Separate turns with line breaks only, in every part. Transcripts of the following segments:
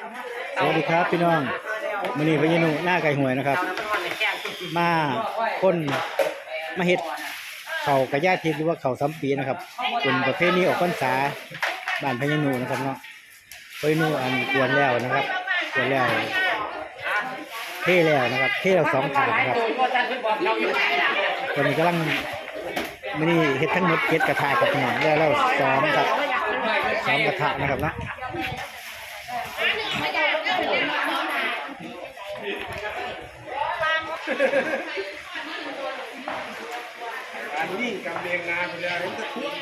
สวัสดีครับพี่น้องมือนี้พญานุหน้าไก่หวยนะครับ มาคนมาเฮ็ดเขากระยาทิพย์หรือว่าเขาซ้ำปีนะครับเป็นประเภทนี้ออกพรรษาบ้านพญานุนะครับเนาะพญานุอันกวนแล้วนะครับกวนแล้วเท่แล้วนะครับเท่แล้วสองถาดนะครับตอนนี้กำลังมือนี้เฮ็ดทั้งหมดเจ็ดกระทะครับพี่น้องแล้วแล้วซ้อมครับซ้อมกระทะนะครับนะ
นนี้กำเบงงานไปแล้วเห็นตะคุก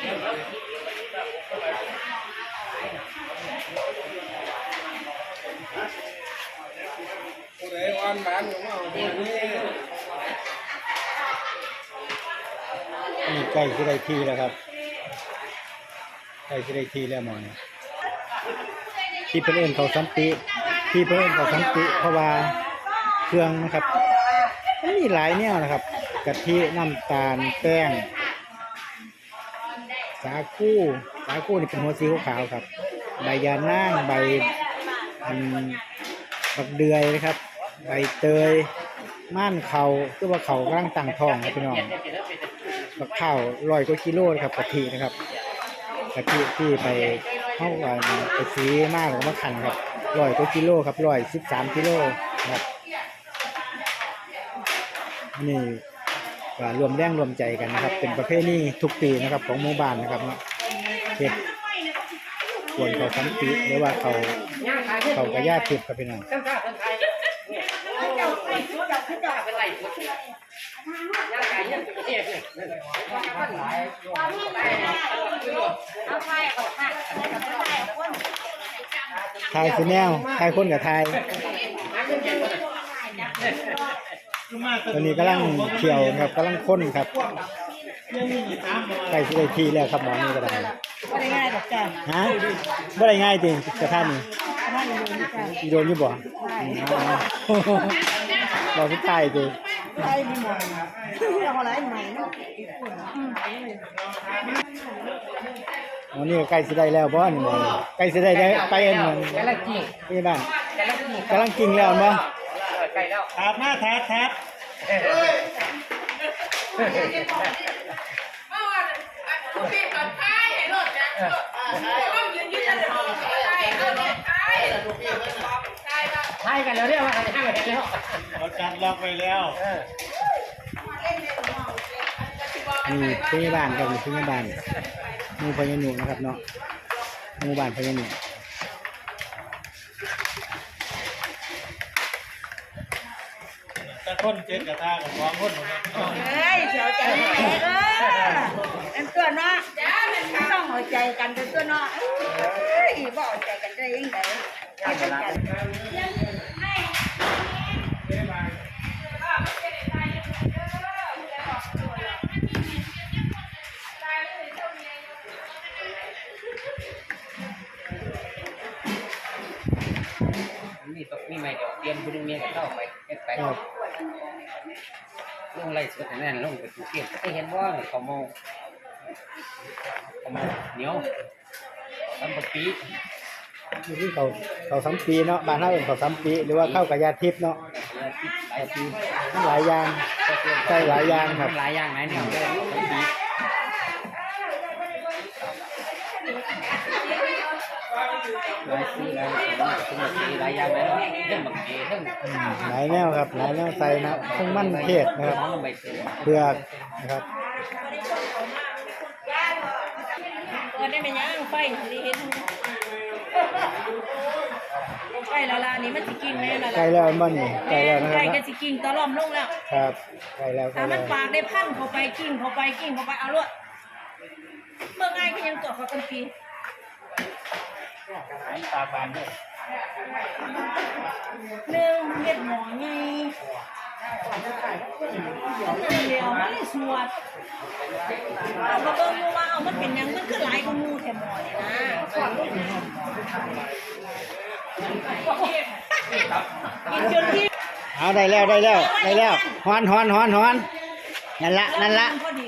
ผู้ใดวันหมานของเราเดี๋ยนี่
ใกล้จะได้ที่แล้วครับใกล้จะได้ที่แล้วมอนี่ที่เพิ่นเอิ้นเขาสันติที่เพิ่นเอิ้นเขาสันติเพราะว่าเครื่องนะครับมันมีหลายแนวนะครับ กะทิน้ำตาลแป้ง สาคูสาคูนี่เป็นหัวสีขาวครับ ใบยานั่งใบอันบักเดือยนะครับ ใบเตยม่านเขาคือว่าเขากำลังตั้งทองครับพี่น้องบักข้าวร้อยกกิโลนะครับกะทินะครับกะทิที่ไปเข้าอ่าไปซื้อมากแล้วมาขันครับร้อยกกิโลครับร้อยสิบสามกิโลครับนี่ ก็รวมแรงรวมใจกันนะครับ เป็นประเภทนี้ทุกปีนะครับของหมู่บ้านนะครับเนาะเฮ็ดส่วนเขาสันติหรือว่าเขาเขากระยาทิพย์ครับพี่น้อง
ไทา
ยคือแนวทายคนกับทาย ตอนนี้กำลังเขี่ยวนะครับกำลังค้นครับใกล้สิได้ที่แล้วครับหมอนี่ก็ได้
ก็ได้ง่ายกับจ้า
ฮะบ่ได้ง่ายจริงกระท่านนี่
บ้านอยู่นี่จ้า
อีโดนอยู่บ่อ๋อเราสุดท้ายจริง
ไปดีหมดเราอะไรใหม่เนาะ
หมอนี่ก็ใกล้สิได้แล้วบ่นี่หมอนี่ใกล้สิได้ได้ไปอันนั้น
กำลังกิน
พี่บ้าน
กำลังกิน
กำลังกินแล้วบ่
ใกล้แล้ว
ถาดมาถาดถาด
พี่ก่อนท้าย ให้รถนะต้องยืนยืนจะรอใช่เออเนี่ยท้าย
กันแล้วเนี่ยว่ากันให้กันแล้ว
เราจัดล็อกไว้แล้ว
เออ
นี่พี่บ้านครับนี่พี่บ้านมูพญานุนะครับเนาะมูบ้านพญานุ
คนเจ็ดกระทากับสองคนหมดแล้ว
เฮ้ยเสียวใจแตกเออเป็นตัวเนาะต้องหัวใจกันเป็นตัวเนาะเอ้ยบอกใจกันได้ยังไง
นี่ตกนี่ไม่เดี๋ยวเตรียมบุญเมียกับเข้าไปเฮ็ดไป ลงไล่สุดนั่นลงไปถูกเกียรจะเห็นว่าเขาโมเขาโมเหนียวทำปปี
อยู่ที่เขาเขาซ้ำปีเนาะบ้านเราเป็นเขาซ้ำปีหรือว่าเข้ากระยาทิพย์เนาะ
หลายปี
มันหลายอย่างใช่หลายอย่างครับ
หลายอย่างไหนเนี่ย เลยปีหลายปีหลายปีหลายอย่างไหนเรื่องบางทีเรื่อง
อืมหลายแนวครับ หลายแนวใส่นะทั้งมันเทศนะครับ
น้องลงไปเสือ
เปลือกนะครับ
เปิดได้ไหมยังไฟนี่เห็นไฟละลานี่มันสิกิ่งแม่ละ
ใกล้
ลา
แล้วมันนี่ใกล้แล้วนะค
ไก่
รับ
ก็สิกิ่งตะล่อมลงแล้ว
ครับใกล้แล้วใกล้
ถ้ามั
แล้
น
ว
ปากได้พันเข้าไปกิ่งเข้าไปกิ่งเข้าไปเอาลวดเมื่อไงก็ ยังตัวเขากันปี
ตาบานด้วย
หนึ่งเม็ดหมอไงเดียวมันสวดเอามาเบิ่งดูว่าเอามันเป็นหยังมันคือหลายกว่าหมูแถมหมอนี่นะกินจนที่
เอาได้แล้วได้แล้วได้แล้วฮอนฮอนฮอนฮอนนั่นละนั่นละ
พอดี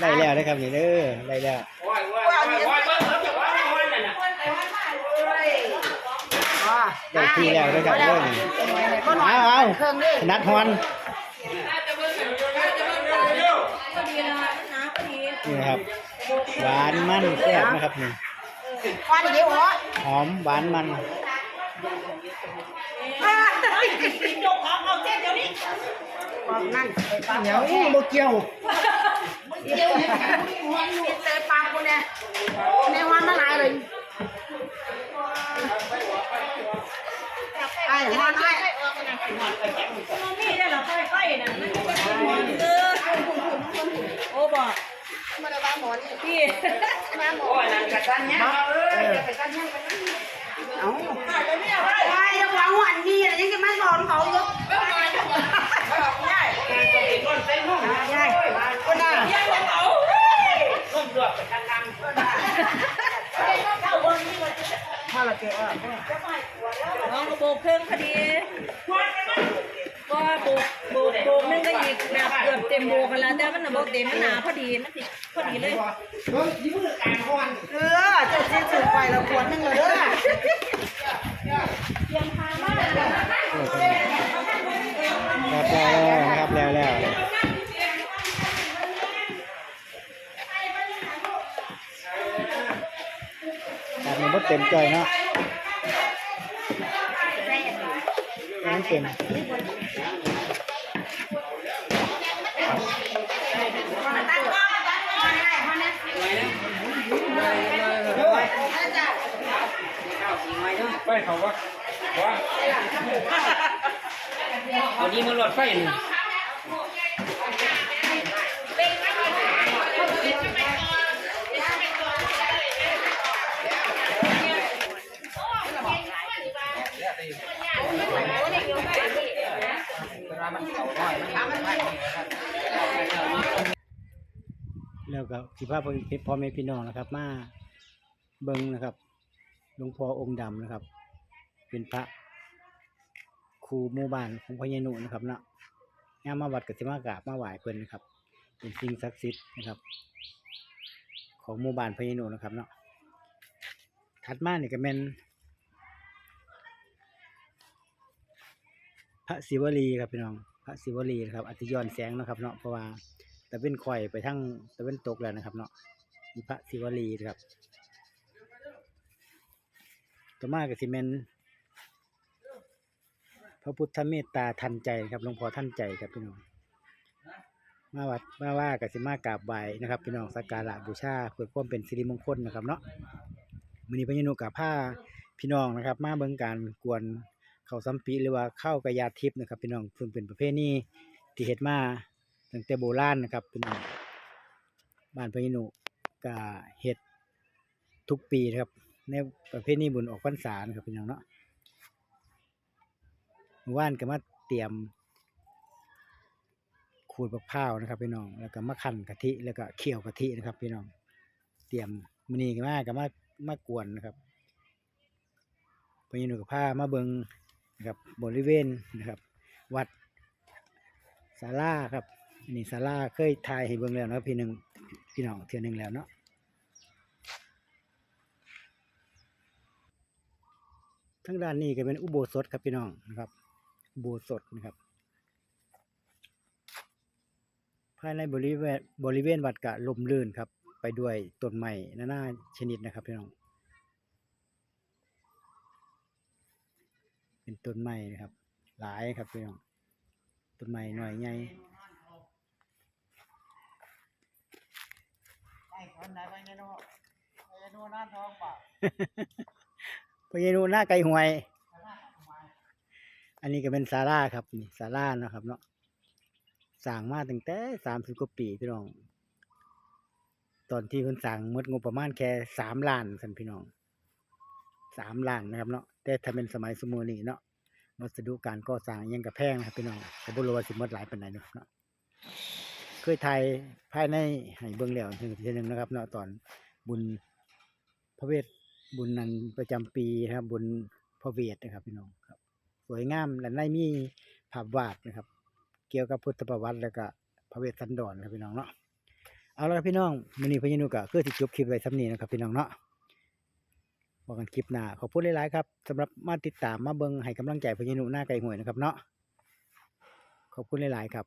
ได้แล้วได้ครับนี่เด้อได้แล้วได้ที่แล้วด้วยครับเรื่องนี้เอาเอานัดฮอน
นี่
นะครับหวานมันแซ่บนะครับนี่
ควันเยวเหอ
มหวานมัน
บอกนั่นไปปาก
เหนียวบ่เกี่ยว
เดียวเนี่ยเตะปากกูเนี่ยในวันมาหลายเลยไอ้วันไอ้นี่ได้หรอค่อยๆนะเออโอ้บอกมาได้บ้าหมอนี่พี่มาหมอนั่นกระชันเนี่ยเออกระชันเนี่ยเอาไอ้ยังหวังวันนี้อะไรยังจะมาสอนเขาอยู่ใช่ใช่ก็ได้
น้องก็โบกเครื่องพอดีก็โบกโบกโบกนึงก็อีกแบบเกือบเต็มโบกกันแล้วแต่มันน่ะโบกเต็มมันหนาพอดีมันสิพอดีเลย
เออจะซื้อถือไปแล้วขวดนึงเลยเด้อ
ครับแล้วครับแล้วแล้วครับมันเต็มใจเนาะ มันเต็ม
ไปเขาว่าว่า
เอานี้มันหลอดไฟหนึ่ง
แล้วก็สิพาพ่อพ่อแม่พี่น้องนะครับ มาเบิ่งนะครับหลวงพ่อองค์ดำนะครับ เป็นพระครูหมู่บ้านของพญานุนะครับเนาะงามาวัดกับสิมากราบมาไหว้เพิ่นนะครับ เป็นสิ่งศักดิ์สิทธิ์นะครับ ของหมู่บ้านพญานุนะครับเนาะถัดมาเนี่ก็แม่นพระศิวลีครับพี่น้อง พระศิวลีนะครับอาจจะย้อนแสงนะครับเนาะเพราะว่าตะเวนข่อยไปทั้งตะเวนตกแล้วนะครับเนาะมีพระศิวลีนะครับต่อมาก็สิแม่นพระพุทธเมตตาทันใจครับหลวงพ่อทันใจครับพี่น้องมาวัดมาว่ากับสิมากราบไหว้นะครับพี่น้องสักการะบูชาเพื่อความเป็นสิริมงคลนะครับเนาะมีพญานุกับผ้าพี่น้องนะครับ มาเบิ่งการกวน ข้าวสัมปีหรือว่าเข้าวกระยาทิพย์นะครับพี่น้องซึ่งเป็นประเภทนี้ที่เฮ็ดมาตั้งแต่โบราณนะครับพี่น้องบ้านพญานุก็เฮ็ดทุกปีนะครับ ในประเภทนี้บุญออกพรรษานะครับพี่น้องเนาะเมื่อวานก็มาเตรียมขูดมะพร้าวนะครับพี่น้องแล้วก็มะขั่นกะทิแล้วก็เคี่ยวกะทินะครับพี่น้อง เตรียมมื้อนี้ก็มาก็มามากวนนะครับพญานุกับผ้ามาเบิง นะครับบริเวณนะครับ วัดศาลาครับนนี้ศาลาเคยถ่ายให้เบิ่งแล้วนะพี่หนึ่งพี่น้องเทื่อหนึ่งแล้วเนาะทั้งด้านนี้ก็เป็นอุโบสถครับพี่น้องนะครับอุโบสถนะครับ ภายในบริเวณบริเวณวัดกะลมลื่นครับ ไปด้วยต้นไม้นานาชนิดนะครับพี่น้อง เป็นต้นไม้นะครับ หลายครับพี่น้องต้นไม้หน่อยใหญ่
ไอ้คนไหนไปเงินโน่ไปเงินโน่หน้าท้องเปล่า
พญานุหน้าไก่หวย อันนี้ก็เป็นศาลาครับนี่ศาลาเนาะครับเนาะสร้างมาตั้งแต่สามสิบกว่าปีพี่น้อง ตอนที่เพิ่นสร้างหมดงบประมาณแค่สามล้านสันพี่น้องสามล้านนะครับเนาะ แต่ถ้าเป็นสมัยสมัยนี้เนาะวัสดุการก่อสร้างยังกับแพงนะครับพี่น้องก็บ่รู้ว่าสิมดหลายปานใดเนเนาะเคยถ่ายภายในให้เบิ่งแล้วถึงทีหนึ่งนะครับเนาะตอนบุญพระเวทบุญนันประจำปีนะครับ บุญพระเวทนะครับพี่น้องครับ สวยงามและในมีภาพวาดนะครับ เกี่ยวกับพุทธประวัติแล้วก็พระเวสสันดรครับพี่น้องเนาะเอาละครับพี่น้องมื้อนี้พญานุกะคือสิจบคลิปไว้ซ้ำนี้นะครับพี่น้องเนาะ พอกันคลิปหน้าขอบคุณหลายๆครับสำหรับมาติดตามมาเบิงให้กำลังใจพญานุหน้าไก่หวยนะครับเนาะขอบคุณหลาย ๆ ครับ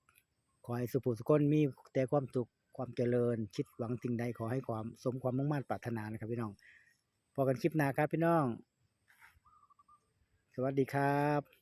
ขอให้สุภูสุคนมีแต่ความสุขความเจริญ คิดหวังสิ่งใดขอให้ความสมความมุ่งมั่นปรารถนานะครับพี่น้องพอกันคลิปหน้าครับพี่น้อง สวัสดีครับ